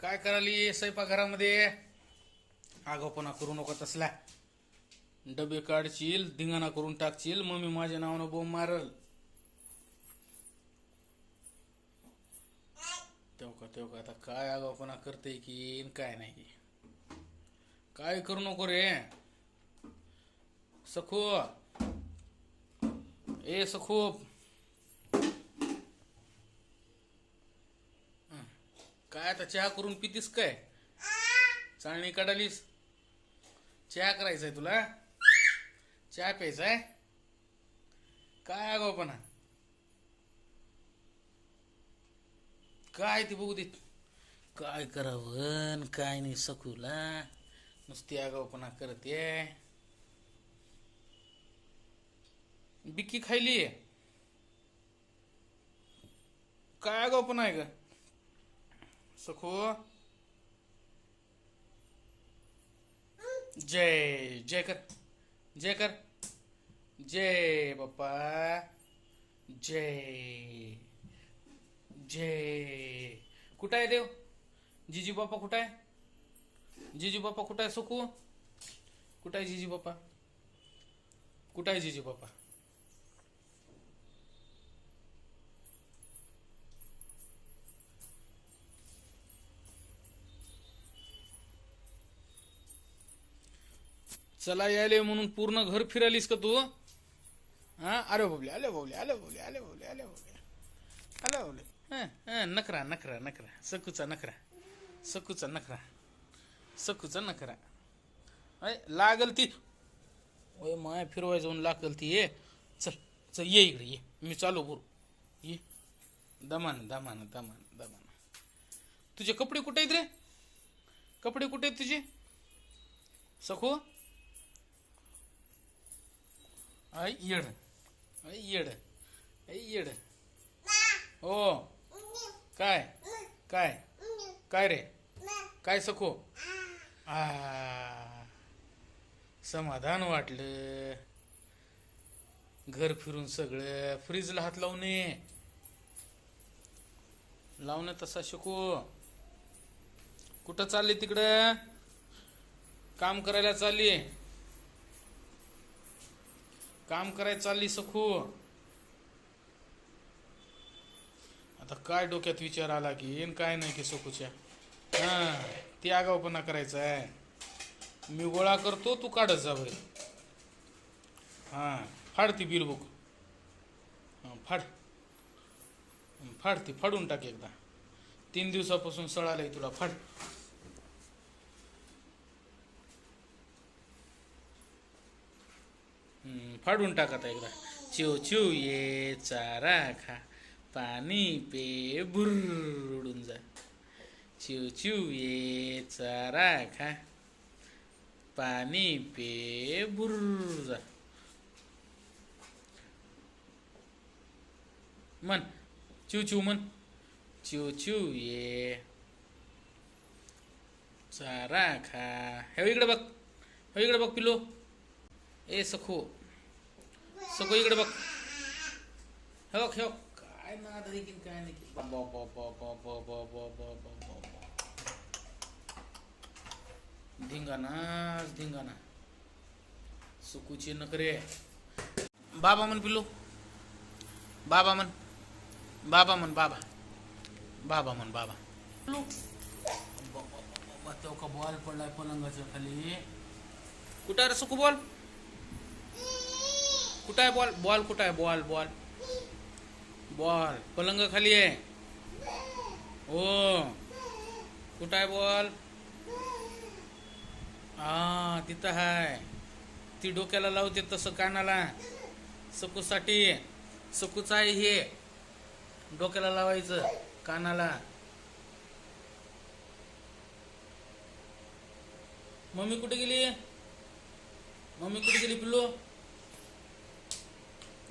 काय कराली स्वयंपाकघरामध्ये? आगाऊपणा करू नको तसला. डबे काढशील धिंगाणा करून टाकशील मम्मी माझ्या नावानं बोंब मारल. तेव्हा का तेव्हा का आता काय आगाऊपणा करते की काय नाही काय करू नको रे? सखू. ए सखू. काय आता चहा करून पितीस काय? चाळणी काढालीस. चहा करायचंय तुला? चहा प्यायचाय? काय आगाऊपणा? काय ते बघू देत काय करावं काय नाही सकूला नुसती आगावपणा करते. बिक्की खायली काय आगावपणा आहे ग? सखू। जय जय कर जय कर, जय बाप्पा, जय जय। कुठं आहे देव? जिजी बाप्पा कुठं आहे जिजी बाप्पा कुठं आहे सुकू कुठं आहे जिजी बाप्पा? कुठं आहे जिजी बाप्पा? चला यायले म्हणून पूर्ण घर फिरालीस का तू हा? अरे बाबले आले बाबले आले बाबले आले बाबले आले बाबले. आले बाबले. हां नखरा नखरा नखरा सकूचा नखरा सकूचा नखरा सकूचा नखरा अय लागल ती. ओय माया फिरवाय जाऊन लागल ती ये. चल चल ये इकडे ये. मी चालू बोल ये. दमान दमान दमान दमान. तुझे कपडे कुठे आहेत रे? कपडे कुठे आहेत तुझे? सखू? ऐ येड ऐ येड ऐ येड हो काय काय काय रे काय सखो आ समाधान वाटलं. घर फिरून सगळं. फ्रीजला हात लावणे लावणे लावणं तसा शिकू. कुठं चालली तिकडं? काम करायला चालली. काम करायचं चालली सखू. आता काय डोक्यात विचार आला की येईन काय नाही की सखूच्या. हा ती आगाऊपणा करायचा आहे. मी गोळा करतो तू काढत जा बरे. हा फाड ती बिल बुक. फाड. फाड ती फाडून टाक एकदा. तीन दिवसापासून सळालंय तुला फाड. फाडून टाकत एकदा चिव चिव ये चारा खा. पाणी पे बुरडून जा. चिव चिव ये चारा खा. पाणी पे बुर जा. मन. चिव चिव मन. चिव चिव ये चारा खा. हे इकडे बघ. हे इकडे बघ पिलो ए सखो. सगळं इकडे बघ हे बघ हे बघ काय नाद देखील काय नाही धिंगाणाच धिंगाणा सुकूची नकरे बाबा म्हण पिलू बाबा म्हण बाबा म्हण बाबा बाबा म्हण बाबा तो का बॉल पडलाय पलंगाच्या खाली कुठं रे सुकू बॉल कुठं आहे बॉल? बॉल कुठं आहे? Ball ball. बॉल. पलंग खाली आहे. हो. कुठं आहे बॉल? हा तिथं आहे ती डोक्याला लावते तसं कानाला. सकूसाठी सकूच आहे हे. डोक्याला लावायचं कानाला. मम्मी कुठे गेली? मम्मी कुठे गेली पिल्लू?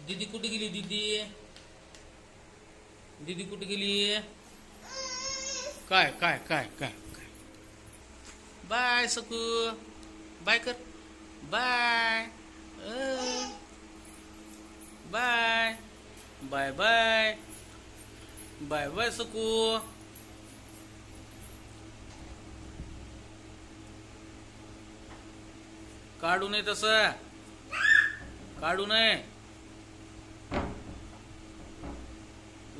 दीदी कुठे गेली दीदी? दीदी कुठे गेली? काय काय काय काय बाय सकू. बाय कर. Bye. Bye. Bye bye. Bye bye Saku. काढू नये तसं. काढू नये.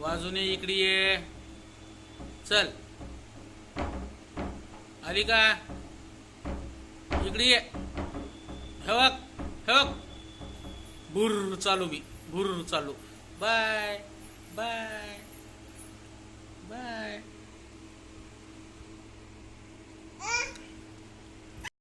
वाजूने इकडे ये. चल. आली का? इकडे ये. हे बघ भुर चालू मी. भुर चालू. Bye bye bye.